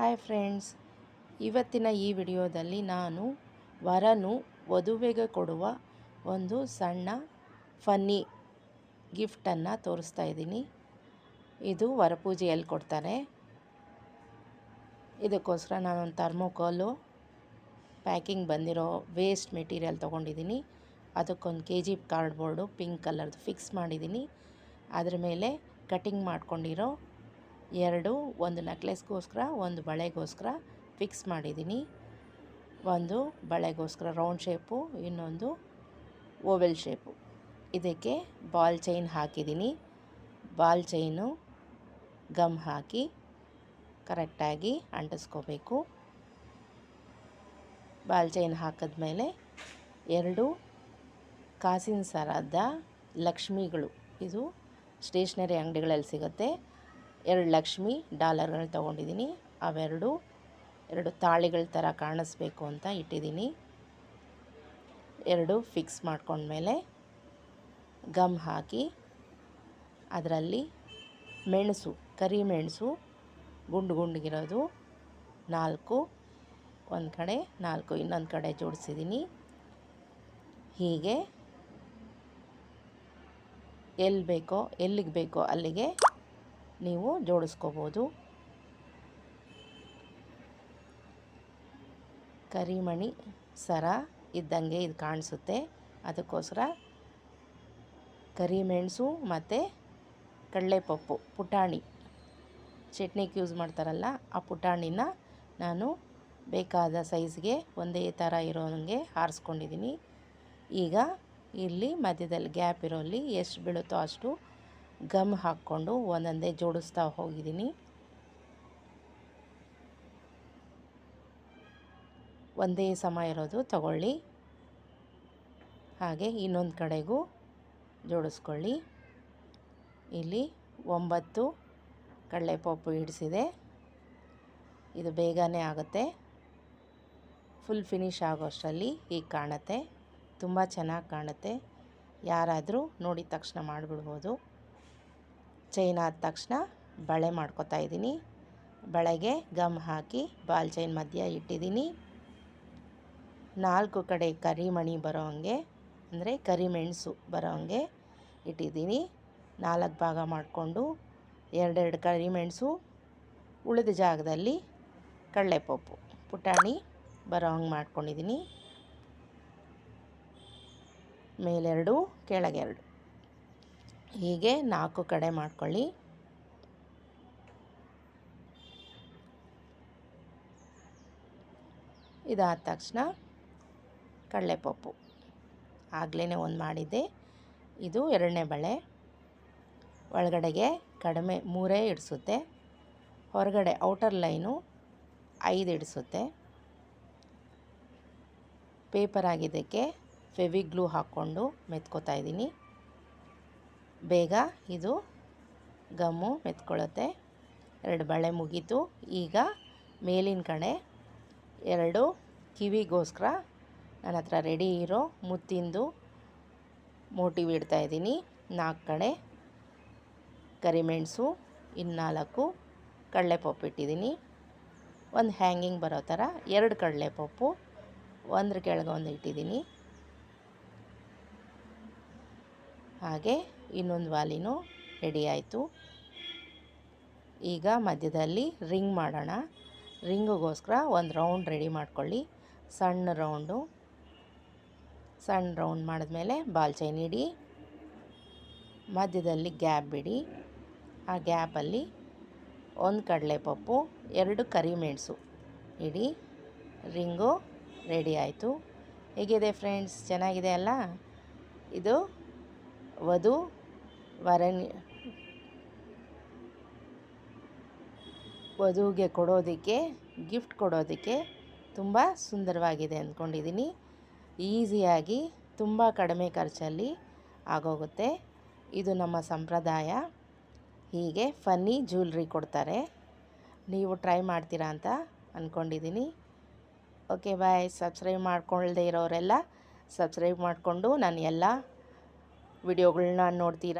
Hi friends ಇವತ್ತಿನ ಈ ವಿಡಿಯೋದಲ್ಲಿ ನಾನು ವರನು ವಧುವೆಗೆ ಕೊಡುವ ಒಂದು ಸಣ್ಣ ಫನ್ನಿ ಗಿಫ್ಟನ್ನು ತೋರಿಸ್ತಾ ಇದ್ದೀನಿ. ಇದು ವರಪೂಜೆಯಲ್ಲಿ ಕೊಡ್ತಾರೆ. ಇದಕ್ಕೋಸ್ಕರ ನಾನೊಂದು ಥರ್ಮೋಕಾಲು ಪ್ಯಾಕಿಂಗ್ ಬಂದಿರೋ ವೇಸ್ಟ್ ಮೆಟೀರಿಯಲ್ ತೊಗೊಂಡಿದ್ದೀನಿ. ಅದಕ್ಕೊಂದು ಕೆ ಜಿ ಕಾರ್ಡ್ಬೋರ್ಡು ಪಿಂಕ್ ಕಲರ್ದು ಫಿಕ್ಸ್ ಮಾಡಿದ್ದೀನಿ. ಅದ್ರ ಮೇಲೆ ಕಟಿಂಗ್ ಮಾಡ್ಕೊಂಡಿರೋ ಎರಡು, ಒಂದು ನೆಕ್ಲೆಸ್ಗೋಸ್ಕರ ಒಂದು ಬಳೆಗೋಸ್ಕರ ಫಿಕ್ಸ್ ಮಾಡಿದ್ದೀನಿ. ಒಂದು ಬಳೆಗೋಸ್ಕರ ರೌಂಡ್ ಶೇಪು ಇನ್ನೊಂದು ಓವೆಲ್ ಶೇಪು ಇದಕ್ಕೆ ಬಾಲ್ ಚೈನ್ ಹಾಕಿದ್ದೀನಿ. ಬಾಲ್ ಚೈನು ಗಮ್ ಹಾಕಿ ಕರೆಕ್ಟಾಗಿ ಅಂಟಿಸ್ಕೋಬೇಕು. ಬಾಲ್ ಚೈನ್ ಹಾಕಿದ್ಮೇಲೆ ಎರಡು ಕಾಸಿನ ಸರದ ಲಕ್ಷ್ಮಿಗಳು. ಇದು ಸ್ಟೇಷ್ನರಿ ಅಂಗಡಿಗಳಲ್ಲಿ ಸಿಗುತ್ತೆ. ಎರಡು ಲಕ್ಷ್ಮಿ ಡಾಲರ್ಗಳು ತೊಗೊಂಡಿದ್ದೀನಿ. ಅವೆರಡು, ಎರಡು ತಾಳಿಗಳ ಥರ ಕಾಣಿಸ್ಬೇಕು ಅಂತ ಇಟ್ಟಿದ್ದೀನಿ. ಎರಡು ಫಿಕ್ಸ್ ಮಾಡಿಕೊಂಡ್ಮೇಲೆ ಗಮ್ ಹಾಕಿ ಅದರಲ್ಲಿ ಮೆಣಸು ಕರಿಮೆಣಸು ಗುಂಡು ಗುಂಡಿಗಿರೋದು ನಾಲ್ಕು, ಒಂದು ಕಡೆ ನಾಲ್ಕು, ಇನ್ನೊಂದು ಕಡೆ ಜೋಡಿಸಿದ್ದೀನಿ. ಹೀಗೆ ಎಲ್ಲಿ ಬೇಕೋ, ಎಲ್ಲಿಗೆ ಬೇಕೋ ಅಲ್ಲಿಗೆ ನೀವು ಜೋಡಿಸ್ಕೋಬೋದು. ಕರಿಮಣಿ ಸರ ಇದ್ದಂಗೆ ಇದು ಕಾಣಿಸುತ್ತೆ. ಅದಕ್ಕೋಸ್ಕರ ಕರಿಮೆಣಸು ಮತ್ತು ಕಡಲೆಪಪ್ಪು, ಪುಟಾಣಿ. ಚಟ್ನಿಗೆ ಯೂಸ್ ಮಾಡ್ತಾರಲ್ಲ, ಆ ಪುಟಾಣಿನ ನಾನು ಬೇಕಾದ ಸೈಜ್ಗೆ ಒಂದೇ ಥರ ಇರೋಂಗೆ ಆರಿಸ್ಕೊಂಡಿದ್ದೀನಿ ಈಗ ಇಲ್ಲಿ ಮಧ್ಯದಲ್ಲಿ ಗ್ಯಾಪ್ ಇರೋಲ್ಲಿ ಎಷ್ಟು ಬೀಳುತ್ತೋ ಅಷ್ಟು ಗಮ್ ಹಾಕ್ಕೊಂಡು ಒಂದೊಂದೇ ಜೋಡಿಸ್ತಾ ಹೋಗಿದ್ದೀನಿ. ಒಂದೇ ಸಮ ಇರೋದು ತಗೊಳ್ಳಿ. ಹಾಗೆ ಇನ್ನೊಂದು ಕಡೆಗೂ ಜೋಡಿಸ್ಕೊಳ್ಳಿ. ಇಲ್ಲಿ ಒಂಬತ್ತು ಕಡಲೆಪಪ್ಪು ಹಿಡಿಸಿದೆ. ಇದು ಬೇಗನೆ ಆಗುತ್ತೆ. ಫುಲ್ ಫಿನಿಶ್ ಆಗೋಷ್ಟರಲ್ಲಿ ಹೀಗೆ ಕಾಣುತ್ತೆ. ತುಂಬ ಚೆನ್ನಾಗಿ ಕಾಣುತ್ತೆ. ಯಾರಾದರೂ ನೋಡಿದ ತಕ್ಷಣ ಮಾಡಿಬಿಡ್ಬೋದು. ಚೈನ್ ಆದ ತಕ್ಷಣ ಬಳೆ ಮಾಡ್ಕೊತಾ ಇದ್ದೀನಿ. ಬಳೆಗೆ ಗಮ್ ಹಾಕಿ ಬಾಲ್ ಚೈನ್ ಮಧ್ಯ ಇಟ್ಟಿದ್ದೀನಿ. ನಾಲ್ಕು ಕಡೆ ಕರಿಮಣಿ ಬರೋ ಹಂಗೆ, ಅಂದರೆ ಕರಿಮೆಣಸು ಬರೋ ಹಂಗೆ ಇಟ್ಟಿದ್ದೀನಿ. ನಾಲ್ಕು ಭಾಗ ಮಾಡಿಕೊಂಡು ಎರಡೆರಡು ಕರಿಮೆಣಸು, ಉಳಿದ ಜಾಗದಲ್ಲಿ ಕಡಲೆಪಪ್ಪು, ಪುಟಾಣಿ ಬರೋ ಹಂಗೆ ಮಾಡ್ಕೊಂಡಿದ್ದೀನಿ. ಮೇಲೆರಡು, ಕೆಳಗೆರಡು. ಹೀಗೆ ನಾಲ್ಕು ಕಡೆ ಮಾಡ್ಕೊಳ್ಳಿ. ಇದಾದ ತಕ್ಷಣ ಕಡಲೆಪಪ್ಪು. ಆಗಲೇ ಒಂದು ಮಾಡಿದ್ದೆ. ಇದು ಎರಡನೇ ಬಳೆ. ಒಳಗಡೆಗೆ ಕಡಿಮೆ ಮೂರೇ ಇಡಿಸುತ್ತೆ. ಹೊರಗಡೆ ಔಟರ್ ಲೈನು ಐದು ಇಡಿಸುತ್ತೆ. ಪೇಪರ್ ಆಗಿದ್ದಕ್ಕೆ ಫೆವಿಗ್ಲೂ ಹಾಕ್ಕೊಂಡು ಮೆತ್ಕೋತಾ ಇದ್ದೀನಿ. ಬೇಗ ಇದು ಗಮ್ಮು ಮೆತ್ಕೊಳ್ಳುತ್ತೆ. ಎರಡು ಬಳೆ ಮುಗೀತು. ಈಗ ಮೇಲಿನ ಕಡೆ ಎರಡು ಕಿವಿಗೋಸ್ಕರ ನನ್ನ ಹತ್ರ ರೆಡಿ ಇರೋ ಮುತ್ತಿಂದು ಮೋಟಿವ್ ಇಡ್ತಾಯಿದ್ದೀನಿ ನಾಲ್ಕು ಕಡೆ ಕರಿಮೆಣಸು, ಇನ್ನಾಲ್ಕು ಕಡಲೆಪಪ್ಪು ಇಟ್ಟಿದ್ದೀನಿ. ಒಂದು ಹ್ಯಾಂಗಿಂಗ್ ಬರೋ ಥರ ಎರಡು ಕಡಲೆಪಪ್ಪು, ಒಂದ್ರ ಕೆಳಗೆ ಒಂದು ಇಟ್ಟಿದ್ದೀನಿ. ಹಾಗೆ ಇನ್ನೊಂದು ವಾಲಿನೂ ರೆಡಿ ಆಯಿತು. ಈಗ ಮಧ್ಯದಲ್ಲಿ ರಿಂಗ್ ಮಾಡೋಣ. ರಿಂಗಿಗೋಸ್ಕರ ಒಂದು ರೌಂಡ್ ರೆಡಿ ಮಾಡ್ಕೊಳ್ಳಿ. ಸಣ್ಣ ರೌಂಡು ಸಣ್ಣ ರೌಂಡ್ ಮಾಡಿದ್ಮೇಲೆ ಬಾಲ್ ಚೈನ್ ಇಡಿ. ಮಧ್ಯದಲ್ಲಿ ಗ್ಯಾಪ್ ಬಿಡಿ. ಆ ಗ್ಯಾಪಲ್ಲಿ ಒಂದು ಕಡಲೆಪಪ್ಪು, ಎರಡು ಕರಿಮೆಣಸು ಇಡಿ. ರಿಂಗು ರೆಡಿ ಆಯಿತು. ಹೇಗಿದೆ ಫ್ರೆಂಡ್ಸ್ ಚೆನ್ನಾಗಿದೆ ಅಲ್ಲ ಇದು ವಧು ವರನಿ ವಧುವಿಗೆ ಕೊಡೋದಕ್ಕೆ, ಗಿಫ್ಟ್ ಕೊಡೋದಕ್ಕೆ ತುಂಬ ಸುಂದರವಾಗಿದೆ ಅಂದ್ಕೊಂಡಿದ್ದೀನಿ. ಈಸಿಯಾಗಿ ತುಂಬ ಕಡಿಮೆ ಖರ್ಚಲ್ಲಿ ಆಗೋಗುತ್ತೆ. ಇದು ನಮ್ಮ ಸಂಪ್ರದಾಯ. ಹೀಗೆ ಫನ್ನಿ ಜ್ಯೂಲ್ರಿ ಕೊಡ್ತಾರೆ. ನೀವು ಟ್ರೈ ಮಾಡ್ತೀರಾ ಅಂತ ಅಂದ್ಕೊಂಡಿದ್ದೀನಿ ಓಕೆ, ಬಾಯ್. ಸಬ್ಸ್ಕ್ರೈಬ್ ಮಾಡ್ಕೊಳ್ಳದೆ ಇರೋರೆಲ್ಲ ಸಬ್ಸ್ಕ್ರೈಬ್ ಮಾಡಿಕೊಂಡು ನಾನು ಎಲ್ಲ ವಿಡಿಯೋಗಳನ್ನ ನೋಡ್ತೀರಾ?